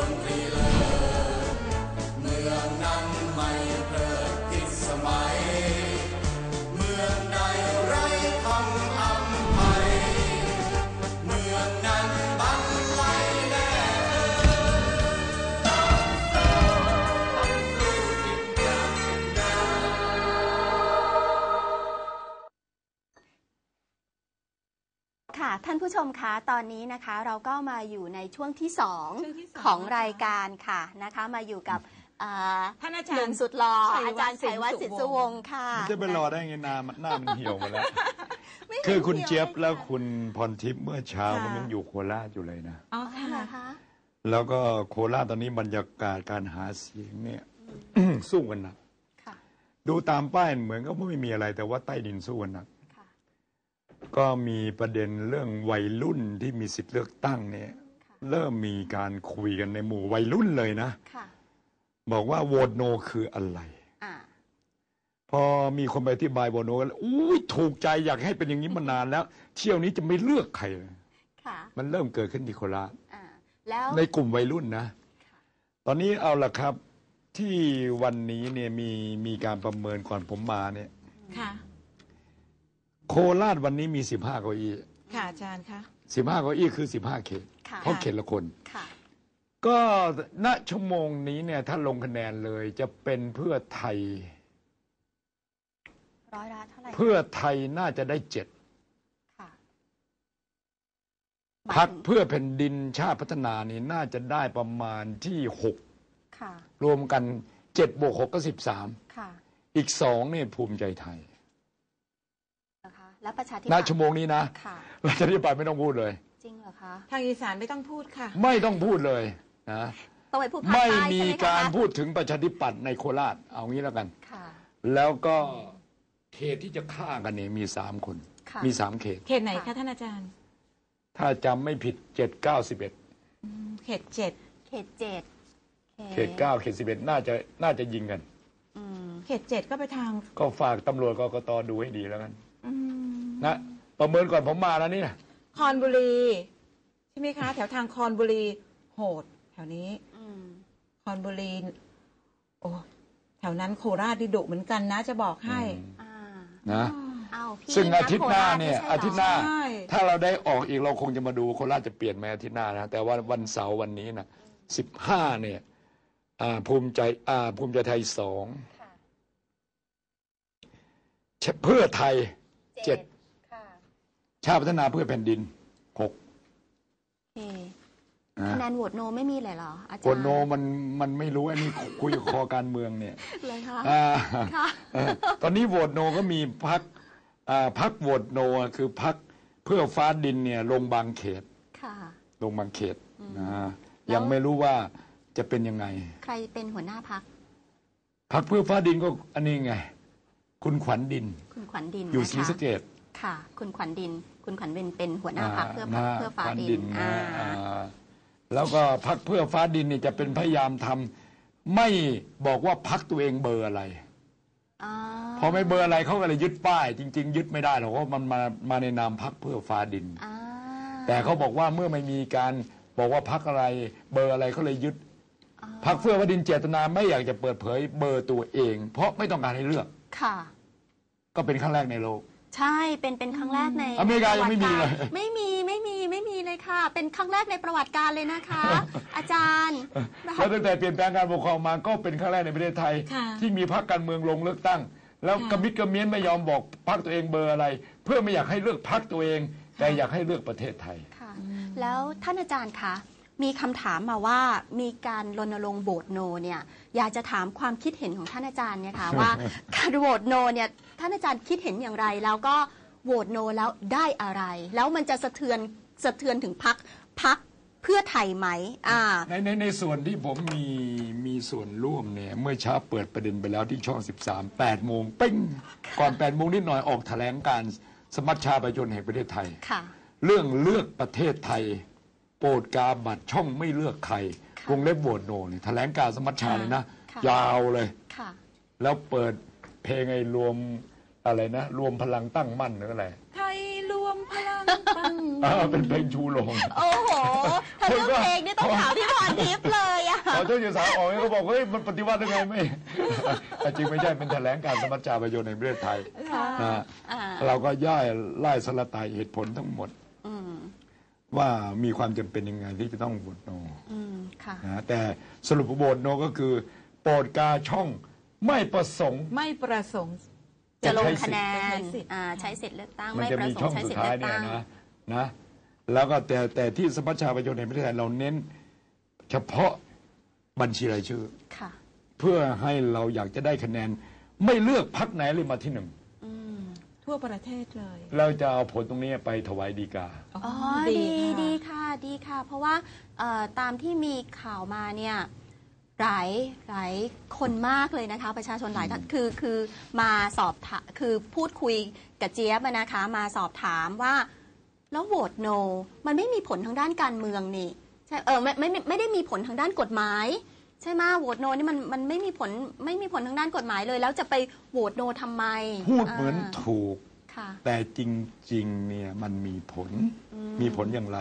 ด ผู้ชมคะตอนนี้นะคะเราก็มาอยู่ในช่วงที่สองช่วงที่สองของนะคะรายการค่ะนะคะมาอยู่กับอ่าท่านอาหจารนุ่มย์สุดหล่อชัยวัฒน์อาจารย์ชัยวัฒน์สิสินนสุสุววงงศ์ศ์ค่ะจะไปรอได้ไงหนามันหน้ามันเหี่ยวหมาแล้ว ไม่ห็นคือคุณหี่วเจี๊ยบลแล้วค่ะคุณพรทิพย์เมื่อเช้าค่ะก็ยังอยู่โคราชอยู่เลยนะ อ๋ออ๋อเหรอค่ะคะแล้วก็โคราชตอนนี้บรรยากาศการหาเสียงเนี่ย สู้กันหนักค่ะ ดูตามป้ายเหมือนก็ไม่มีอะไรแต่ว่าใต้ดินสู้กันหนักค่ะ ก็มีประเด็นเรื่องวัยรุ่นที่มีสิทธิ์เลือกตั้งเนี่ยค่ะเริ่มมีการคุยกันในหมู่วัยรุ่นเลยนะค่ะบอกว่าโหวตโนคืออะไรอ่าพอมีคนไปอธิบายโหวตโนกันอุ้ยถูกใจอยากให้เป็นอย่างนี้มานานแล้ว เที่ยวนี้จะไม่เลือกใครเลยค่ะมันเริ่มเกิดขึ้นที่โคราชอ่าแล้วในกลุ่มวัยรุ่นนะค่ะตอนนี้เอาละครับที่วันนี้เนี่ยมีมีการประเมินก่อนผมมาเนี่ยค่ะ โคราชวันนี้มีสิบห้าเก้าอี้ค่ะอาจารย์คะ สิบห้าเก้าอี้คือสิบห้าเขต ค่ะ เพราะเขตละคน ค่ะ ก็ณชั่วโมงนี้เนี่ยถ้าลงคะแนนเลยจะเป็นเพื่อไทย ร้อยละเท่าไหร่เพื่อไทยน่าจะได้เจ็ดค่ะพักเพื่อแผ่นดินชาติพัฒนานี่น่าจะได้ประมาณที่หกค่ะ รวมกันเจ็ดบวกหกก็สิบสามค่ะ อีกสองเนี่ยภูมิใจไทยนะคะ แล้วประชาธิณปัตย์ชั่วโมงนี้นะค่ะเราจะที่ไปไม่ต้องพูดเลย จริงเหรอคะทางอีสานไม่ต้องพูดค่ะ ไม่ต้องพูดเลยนะต้องไปพูดภาคไม่ใต้มีใช่ไหมคะการพูดถึงประชาธิปัตย์ในโคราชเอางี้แล้วกัน ค่ะ แล้วก็เขตที่จะฆ่ากันเนี่ยมีสามคน ค่ะ มีสามเขต เขตไหนค่ะ คะท่านอาจารย์ถ้าจำไม่ผิดเจ็ดเก้าสิบเอ็ดอืมเขตเจ็ดเขตเจ็ดเขตเก้าเขตสิบเอ็ดน่าจะน่าจะยิงกัน อืม เขตเจ็ดก็ไปทาง ก็ฝากตำรวจกกตดูให้ดีแล้วกันอืม นะประเมินก่อนผมมาแล้วนี่นะคอนบุรีใช่ไหมคะ แถวทางคอนบุรีโหด แถวนี้ อืม คอนบุรีโอ้แถวนั้นโคราชดิดุเหมือนกันนะ จะบอกให้ อ่านะ เอาพี่ซึ่งอาทิตย์หน้าเนี่ยโครชอาทิตย์หน้า ใช่ ถ้าเราได้ออกอีกเราคงจะมาดูโคราชจะเปลี่ยนไหมอาทิตย์หน้านะ แต่ว่าวันเสาร์วันนี้นะสิบห้าเนี่ยอ่าภูมิใจอ่าภูมิใจไทยสองค่ะเพื่อไทยเจ็ดค่ะ ชาติพัฒนาเพื่อแผ่นดินหกโอเคนะคะแนนโหวตโนไม่มีเลยเหรออาจารย์คนโนมันมันไม่รู้อันนี้คุยกับคอการเมืองเนี่ยเลยค่ะอ่าค่ะ เออตอนนี้โหวตโนก็มีพักอ่าพักโหวตโนคือพักเพื่อฟ้าดินเนี่ยลงบางเขต ค่ะ ลงบางเขตนะยังไม่รู้ว่าจะเป็นยังไงใครเป็นหัวหน้าพักพักเพื่อฟ้าดินก็อันนี้ไง คุณขวัญดินคุณขวัญดินอยู่นะศรีคะสะเกด ค่ะ คุณขวัญดิน คุณขวัญดินเป็นหัวหน้าพักเพื่อนะเพื่อฟ้าขวัญดินนะอ่าอ่าแล้วก็พักเพื่อฟ้าดินเนี่ยจะเป็นพยายามทำไม่บอกว่าพักตัวเองเบอร์อะไรอ่าพอไม่เบอร์อะไรเขาก็เลยยึดป้าย จริง ๆ ยึดไม่ได้หรอกเพราะมันมามาในนามพักเพื่อฟ้าดินอ่าแต่เขาบอกว่าเมื่อไม่มีการบอกว่าพักอะไร เบอร์อะไรเขาเลยยึดอ่าพักเพื่อฟ้าดินเจตนาไม่อยากจะเปิดเผยเบอร์ตัวเอง เพราะไม่ต้องการให้เลือกค่ะ ก็เป็นครั้งแรกในโลก ใช่เป็นเป็นครั้งแรกในอเมริกายังไม่มีเลยประวัติการไม่มีไม่มีไม่มีเลยค่ะ เป็นครั้งแรกในประวัติการเลยนะคะ อาจารย์แบบแล้วตั้งแต่เปลี่ยนแปลงการปกครองมาก็เป็นครั้งแรกในประเทศไทยค่ะที่มีพรรคการเมืองลงเลือกตั้ง แล้วค่ะกระมิดกระเมียนไม่ยอมบอกพรรคตัวเองเบอร์อะไร เพื่อไม่อยากให้เลือกพรรคตัวเอง แต่อยากให้เลือกประเทศไทยค่ะแล้วท่านอาจารย์คะ มีคำถามมาว่ามีการรณรงค์โหวตโนเนี่ยอยากจะถามความคิดเห็นของท่านอาจารย์เนี่ยค่ะว่าการโหวตโนเนี่ยท่านอาจารย์คิดเห็นอย่างไร แล้วก็โหวตโนแล้วได้อะไร แล้วมันจะสะเทือนสะเทือนถึงพักพักเพื่อไทยไหมอ่าในในในส่วนที่ผมมีมีส่วนร่วมเนี่ยเมื่อเช้าเปิดประเด็นไปแล้วที่ช่อง 13 8โมงเป้งก่อน8โมงนิดหน่อยออกแถลงการณ์สมัชชาประชาชนแห่งประเทศไทยค่ะเรื่องเลือกประเทศไทย โปรดกาบัตรช่องไม่เลือกใครค่ะวงเล็บโหวตโนเนี่ยแถลงการณ์สมัชชาเลยนะ ค่ะยาวเลย ค่ะ แล้วเปิดเพลงไอ้รวมอะไรนะ รวมพลังตั้งมั่นหรืออะไรไทยรวมพลังตั้งอ่าเป็นเพลงชูโรง โอ้โห ถ้าเรื่องคนก็เพลงนี่ต้องถามพี่พรทิพย์เลยอะ พอเจ้าอยู่สาวออกเนี่ยเขาบอกเฮ้ยมันปฏิวัติได้ไงไม่แต่จริงไม่ใช่เป็นแถลงการสมัชชาประโยชน์ในประเทศไทยค่ะ นะอ่า เราก็ย่อยไล่สละตายเหตุผลทั้งหมดอืม ว่ามีความจำเป็นยังไงที่จะต้องโหวตโนอืมค่ะ นะแต่สรุปโหวตโนก็คือ โปรดกาช่องไม่ประสงค์ ไม่ประสงค์ จะลงใช้คะสิทธิ์แนนใช้สิทธิ์ อ่าใช้สิทธิ์เลือกตั้งมันไม่จะประมีสงช่อค์งใช้สุดสิทธิ์ท้าเลืยอกเนี่ยตั้ง นะนะแล้วก็แต่แต่ที่สมัชชาประโยชน์ในประเทศไทยเราเน้น เฉพาะบัญชีรายชื่อ ค่ะ เพื่อให้เราอยากจะได้คะแนน ไม่เลือกพักไหนเลยมาที่หนึ่งอืม ทั่วประเทศเลย เราจะเอาผลตรงนี้ไปถวายดีกา อ๋อดีดีค่ะดีค่ะ เพราะว่าเอ่อตามที่มีข่าวมาเนี่ยหลายหลายคนมากเลยนะคะ ประชาชนหลายท่านคือคือมาสอบถามคือพูดคุยกับเจี๊ยบอะนะคะ มาสอบถามว่า แล้วโหวตโน มันไม่มีผลทางด้านการเมืองนี่ใช่เออไม่ไม่ไม่ไม่ได้มีผลทางด้านกฎหมาย ใช่ไหมโหวตโนนี่มันมันไม่มีผลไม่มีผลทางด้านกฎหมายเลย แล้วจะไปโหวตโนทำไมพูดเหมือนอ่าถูก ค่ะ แต่จริงๆเนี่ยมันมีผลมีผลอย่างไร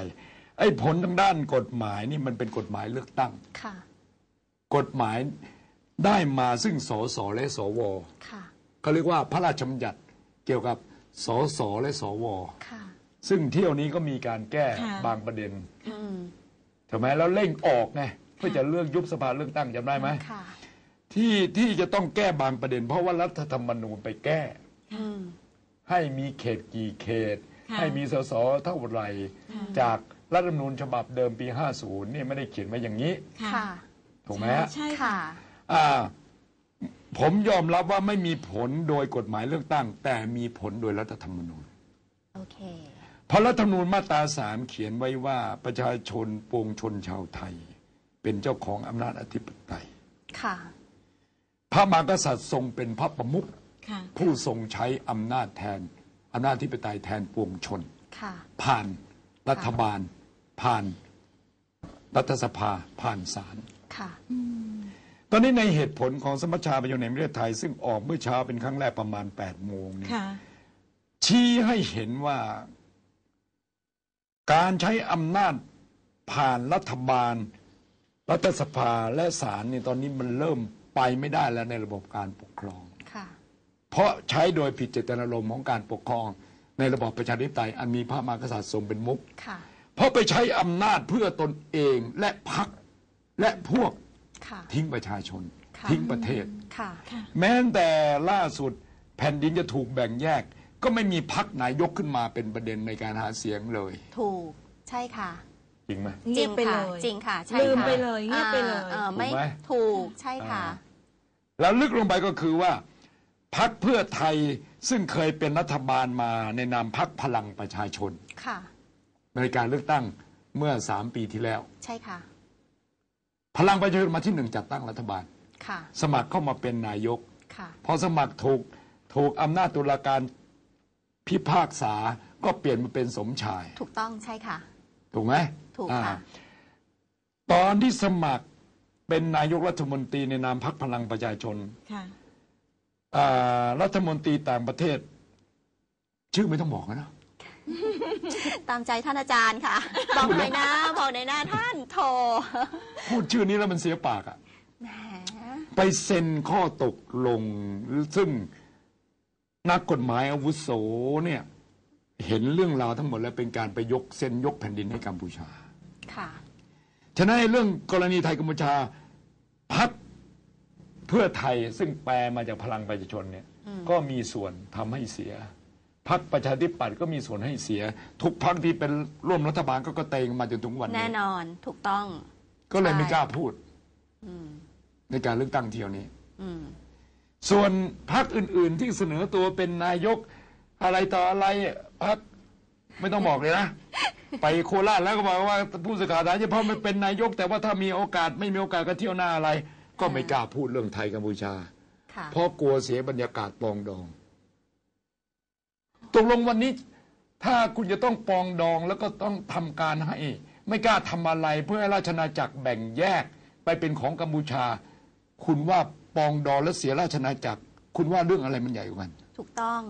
ไอ้ผลทางด้านกฎหมายนี่มันเป็นกฎหมายเลือกตั้ง ค่ะ กฎหมายได้มาซึ่งสสและสวค่ะ เขาเรียกว่าพระราชบัญญัติเกี่ยวกับสสและสว ค่ะ ซึ่งเที่ยวนี้ก็มีการแก้ค่ะ บางประเด็น อืม ถูกไหมแล้วเร่งออกไง เพื่อจะเลือกยุบสภาเลือกตั้งจำได้ไหมค่ะที่ที่จะต้องแก้บางประเด็น เพราะว่ารัฐธรรมนูญไปแก้ อืม ให้มีเขตกี่เขต ค่ะให้มีสสเท่าไหร่จากรัฐธรรมนูญฉบับเดิมปี 50เนี่ยไม่ได้เขียนไว้อย่างนี้ ค่ะ ถูกไหมฮะ ใช่ค่ะ ค่ะ อ่าผมยอมรับว่าไม่มีผลโดยกฎหมายเลือกตั้ง แต่มีผลโดยรัฐธรรมนูญ โอเค เพราะรัฐธรรมนูญมาตราสามเขียนไว้ว่าประชาชนปวงชนชาวไทย เป็นเจ้าของอำนาจอธิปไตย ค่ะ พระมหากษัตริย์ทรงเป็นพระประมุขค่ะผู้ทรงใช้อำนาจแทนอำนาจอธิปไตยแทนปวงชน ค่ะ ผ่านรัฐบาล ผ่านรัฐสภาผ่านศาล ค่ะตอนนี้ในเหตุผลของสมัชชาประโยชน์ในประเทศไทย ซึ่งออกเมื่อเช้าเป็นครั้งแรกประมาณ 8 โมงเนี่ยค่ะ ชี้ให้เห็นว่า การใช้อำนาจผ่านรัฐบาล รัฐสภาและศาลเนี่ยตอนนี้มันเริ่มไปไม่ได้แล้วในระบบการปกครอง ค่ะ เพราะใช้โดยผิดเจตนารมณ์ของการปกครอง ในระบอบประชาธิปไตยอันมีพระมหากษัตริย์ทรงเป็นมุขค่ะ เพราะไปใช้อำนาจเพื่อตนเองและพักและพวกค่ะ ทิ้งประชาชน ค่ะ ทิ้งประเทศ ค่ะ แม้แต่ล่าสุดแผ่นดินจะถูกแบ่งแยก ก็ไม่มีพักไหนยกขึ้นมาเป็นประเด็นในการหาเสียงเลย ถูก ใช่ค่ะ จริงไหมเงียบไปจริงเลค่ะยจริงค่ะ ใช่ลืมค่ะไปเลยเงียบไปเลย อ่าอ่าไม่ถูกไหม ถูกใช่ค่ะอ่าแล้วลึกลงไปก็คือว่าพักเพื่อไทยซึ่งเคยเป็นรัฐบาลมาในนามพักพลังประชาชน ค่ะ ในการเลือกตั้งเมื่อสามปีที่แล้ว ใช่ค่ะ พลังประชาชนมาที่หนึ่งจัดตั้งรัฐบาล ค่ะ สมัครเข้ามาเป็นนายก ค่ะ พอสมัครถูกถูกอำนาจตุลาการพิพากษาก็เปลี่ยนมาเป็นสมชาย ถูกต้องใช่ค่ะ ถูกไหมถูกอ่าค่ะ ตอนที่สมัครเป็นนายกรัฐมนตรีในนามพักพลังประชาชนค่ะ อ่ารัฐมนตรีต่างประเทศ ชื่อไม่ต้องบอกนะ ตามใจท่านอาจารย์ค่ะ บอกหน่อยนะบอกหน่อยนะท่านโทรพูดชื่อนี้แล้วมันเสียปากอะแหมไปเซ็นข้อตกลง ซึ่งนักกฎหมายอาวุโสเนี่ย เห็นเรื่องราวทั้งหมดแล้วเป็นการไปยกเซ็นยกแผ่นดินให้กัมพูชา ค่ะ ฉะนั้นไอ้เรื่องกรณีไทยกัมพูชาพักเพื่อไทยซึ่งแปลมาจากพลังประชาชนเนี่ยก็มีส่วนทำให้เสียพักประชาธิปัตย์ก็มีส่วนให้เสีย ทุกพักที่เป็นร่วมรัฐบาลก็กระเตงมาจนถึงวันแน่นี้นอนถูกต้อง ก็เลยไม่ใช่กล้าพูดอืมในการเลือกตั้งเที่ยวนี้อืมส่วนพักอื่น ๆ ที่เสนอตัวเป็นนายก อะไรต่ออะไรพักไม่ต้องบอกเลยนะ ไปโคราชแล้วก็บอกว่าผู้สื่อข่าวถามเฉพาะไม่เป็นนายก แต่ว่าถ้ามีโอกาสไม่มีโอกาสก็เที่ยวหน้าอะไร ก็ไม่กล้าพูดเรื่องไทยกัมพูชาค่ะเพราะกลัวเสียบรรยากาศปรองดองตกลงวันนี้ ถ้าคุณจะต้องปรองดองแล้วก็ต้องทำการให้ ไม่กล้าทำอะไร เพื่อให้ราชนาจักรแบ่งแยกไปเป็นของกัมพูชา คุณว่าปรองดองและเสียราชนาจักร คุณว่าเรื่องอะไรมันใหญ่กว่ากันถูกต้อง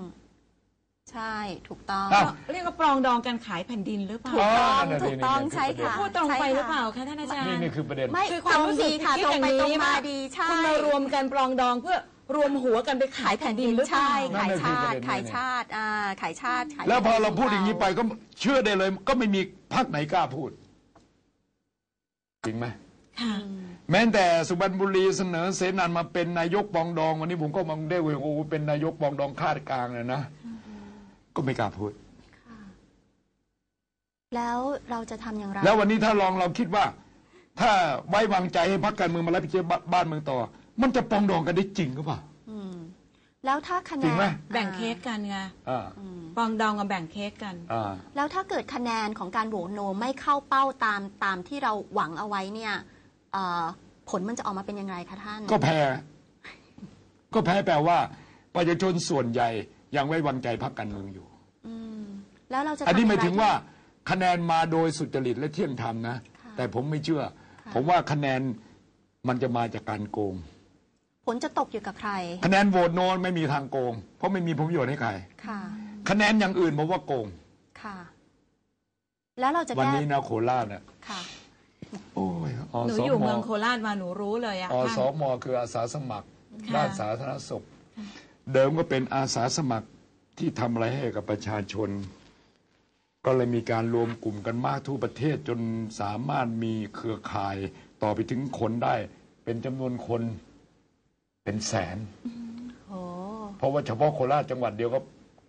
ใช่ถูกต้อง อ้าว เรียกว่าปรองดองการขายแผ่นดินหรือเปล่า ถูกต้องนั่นน่ะถูกต้องนี่นี่ใช่ค่ะ พูดตรงไปใช่ค่ะหรือเปล่าคะท่านอาจารย์นี่นี่คือประเด็น ไม่คือความรู้สึกดีค่ะคิดตรงอย่างไปตรงนี้มาว่า ดีใช่คุณมารวมกันปรองดองเพื่อรวมหัวกันไปขายแผ่นดินหรือเปล่า ใช่นั่ขานยน่ะคือชาประติเด็นขายเนี่ยชาติอ่าขายชาติขายแล้วพอเราชติพูดอย่างนี้ไปก็เชื่อได้เลย ก็ไม่มีพักไหนกล้าพูด จริงไหม ค่ะ แม้แต่สุบรรณบุรีเสนอเสนันมาเป็นนายกปองดอง วันนี้ผมก็มองได้เวยโอ้เป็นนายกปองดองคาดกลางเลยนะ ก็ไม่กล้าพูด แล้วเราจะทำอย่างไร แล้ววันนี้ถ้าลองเราคิดว่า ถ้าไว้วางใจให้พรรคการเมืองมารับผิดชอบบ้านเมืองต่อ มันจะปองดองกันได้จริงหรือเปล่า อืม แล้วถ้าคะแนจรินงไหม แบ่งเค้กกันไงอ่าอืมปรองดองกับแบ่งเค้กกัน อ่า แล้วถ้าเกิดคะแนนของการโหวตโนไม่เข้าเป้าตามตามที่เราหวังเอาไว้เนี่ยเอ่อผลมันจะออกมาเป็นยังไงคะท่าน ก็แพ้ ก็แพ้แปลว่า ประชาชนส่วนใหญ่ ยังไว้วางใจพรรคการเมืองอยู่ อืมแล้วเราจะอันนี้ทำหมายงไรถึงว่าคะแนนมาโดยสุจริตและเที่ยงธรรมนะค่ะแต่ผมไม่เชื่อค่ะผมว่าคะแนนมันจะมาจากการโกง ผลจะตกอยู่กับใครคะแนนโหวตโนนไม่มีทางโกง เพราะไม่มีผลประโยชน์ให้ใคร ค่ะคะแนนอย่างอื่นผมว่าโกง ค่ะ แล้วเราจะวันแก้นี้นะโคราชเนี่ยค่ะ โอ้ยอหนูสอยู่มเมืองโคราชมาหนูรู้เลยอะอท่านสมคืออาสาสมัครค่ะ ด้านสาธารณสุข เดิมก็เป็นอาสาสมัครที่ทำอะไรให้กับประชาชน ก็เลยมีการรวมกลุ่มกันมากทั่วประเทศจนสามารถมีเครือข่ายต่อไปถึงคนได้ เป็นจำนวนคนเป็นแสนโอ้เพราะว่าเฉพาะโคราชจังหวัดเดียวก็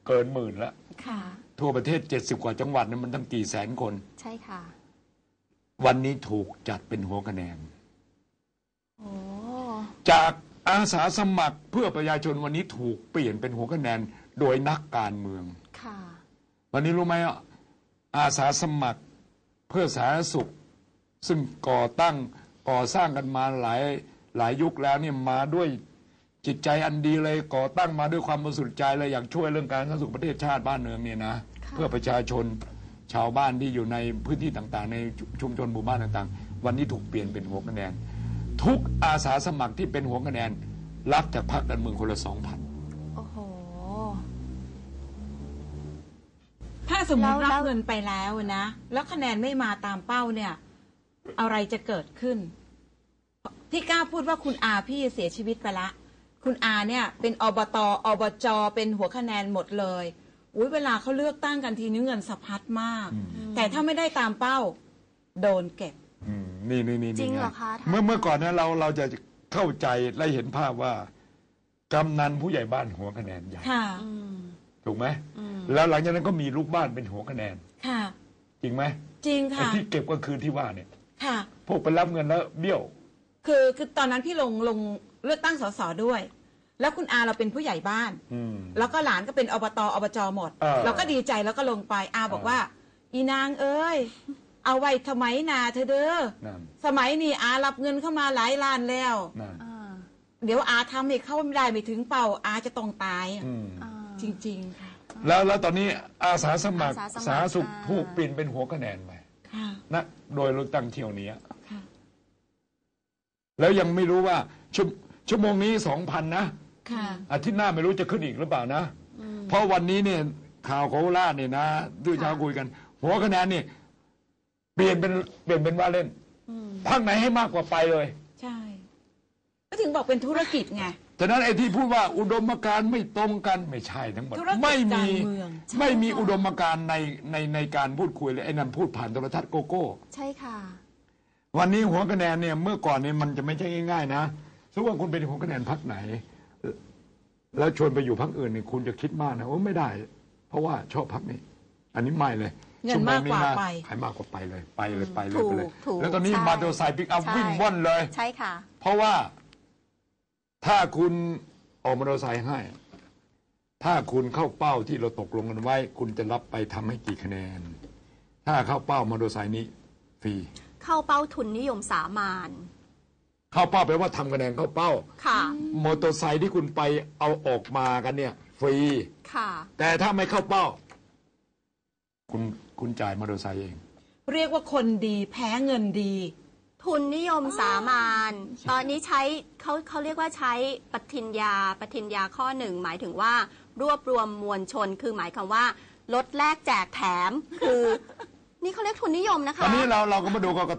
เกินหมื่นแล้วค่ะ ทั่วประเทศ70กว่าจังหวัดนั้นมันตั้งกี่แสนคน ใช่ค่ะ วันนี้ถูกจัดเป็นหัวคะแนนโอ้จาก อาสาสมัครเพื่อประชาชนวันนี้ถูกเปลี่ยนเป็นหัวคะแนนโดยนักการเมือง ค่ะ วันนี้รู้ไหมอะอาสาสมัครเพื่อสาธารณสุข ซึ่งก่อตั้งก่อสร้างกันมาหลายหลายยุคแล้วเนี่ยมาด้วยจิตใจอันดีเลยก่อตั้งมาด้วยความบริสุทธิ์ใจเลยอยากช่วยเรื่องการสาธารณสุขประเทศชาติบ้านเมืองเนี่ยนะค่ะเพื่อประชาชนชาวบ้านที่อยู่ในพื้นที่ต่างๆ ในชุมชนหมู่บ้านต่างๆ วันนี้ถูกเปลี่ยนเป็นหัวคะแนน ทุกอาสาสมัครที่เป็นหัวคะแนน รับจากพรรคการเมืองคนละสองพันโอ้โห ถ้าสมมติแล้วรับแล้วเงินไปแล้วนะ แล้วคะแนนไม่มาตามเป้าเนี่ย อะไรจะเกิดขึ้น พี่กล้าพูดว่าคุณอาพี่เสียชีวิตไปละ คุณอาเนี่ย เป็นอบตอบจเป็นหัวคะแนนหมดเลยอุ้ยเวลาเขาเลือกตั้งกันทีนี้เงินสะพัดมาก แต่ถ้าไม่ได้ตามเป้า โดนเก็บ อืมนี่นี่นี่จริงนี่ไเหรอคะท่าน เมื่อเมื่อก่อนเนี่ยเราเราจะเข้าใจและเห็นภาพว่ากำนันผู้ใหญ่บ้านหัวคะแนนใหญ่ค่ะ อืมถูกไหมอืมแล้วหลังจากนั้นก็มีลูกบ้านเป็นหัวคะแนน ค่ะ จริงไหมจริงไอ้ค่ะ ที่เก็บก็คือที่ว่าเนี่ย ค่ะ พวกไปรับเงินแล้วเบี้ยว คือคือตอนนั้นพี่ลงลงเลือกตั้งสสด้วย แล้วคุณอาเราเป็นผู้ใหญ่บ้าน อืม แล้วก็หลานก็เป็นอบตอบจหมด เออเราก็ดีใจแล้วก็ลงไปอาบอกว่า อีนางเอ้ย เอาไว้ทำไมนาเธอเด้อนั่นสมัยนี้อารับเงินเข้ามาหลายล้านแล้ว นั่นอ่าเดี๋ยวอาทำให้เข้าไม่ได้ไม่ถึงเป่าอาจะต้องตายอืมอ่า จริง ๆ ค่ะแล้วแล้วตอนนี้อาสาสมัครอาสาสมัคร สาธารณสุขอ่าถูกเปลี่ยนเป็นหัวคะแนนไปค่ะนะโดยเลือกตั้งเที่ยวนี้ ค่ะ แล้วยังไม่รู้ว่าชั่วชั่วโมงนี้สองพันนะค่ะ อาทิตย์หน้าไม่รู้จะขึ้นอีกหรือเปล่านะอืมเพราะวันนี้เนี่ยข่าวโคราชเนี่ยนะด้วยเช้าคุยกัน หัวคะแนนนี่เปลี่ยนเป็นเปลี่ยนเป็นว่าเล่นอืมพักไหนให้มากกว่าไปเลยใช่ ก็ถึงบอกเป็นธุรกิจไง ฉะนั้นไอ้ที่พูดว่าอุดมการณ์ไม่ตรงกันไม่ใช่ทั้งหมด ธุรกิจไม่มีการเมือง ไม่มีอุดมการณ์ในในในการพูดคุยเลยไอ้นั่นพูดผ่านโทรทัศน์โกโก้ ใช่ค่ะ วันนี้หัวคะแนนเนี่ยเมื่อก่อนเนี่ยมันจะไม่ใช่ง่ายๆนะสมมติว่าคุณเป็นหัวคะแนนพักไหน แล้วชวนไปอยู่พักอื่นเนี่ยคุณจะคิดมากนะว่าไม่ได้ เพราะว่าชอบพักนี้ อันนี้ไม่เลย เงินมากกว่าชั่โงไปใครมากกว่าไปเลยไปเลยไปเลยถูกไปเลย ถูกแล้วตอนนี้ใช่มาโตอร์ไซค์ปิกอัพใช่ วิ่งว่อนเลย ใช่ค่ะ เพราะว่าถ้าคุณออกมอเตอร์ไซค์ให้ ถ้าคุณเข้าเป้าที่เราตกลงกันไว้ คุณจะรับไปทำให้กี่คะแนน ถ้าเข้าเป้ามอเตอร์ไซค์นี้ฟรี เข้าเป้าทุนนิยมสามานเข้าเป้าแปลว่าทำคะแนนเข้าเป้า ค่ะ มอเตอร์ไซค์ที่คุณไปเอาออกมากันเนี่ย ฟรี ค่ะ แต่ถ้าไม่เข้าเป้า คุณคุณจ่ายมอเตอร์ไซค์เอง เรียกว่าคนดีแพ้เงินดี ทุนนิยมสามานตอนนี้ใช้เขาเขาเรียกว่าใช้ปฏิญญาปฏิญญาข้อหนึ่งหมายถึงว่ารวบรวมมวลชน คือหมายความว่าลดแลกแจกแถมคือ นี่เขาเรียกทุนนิยมนะคะอันนี้เราเราก็มาดูกก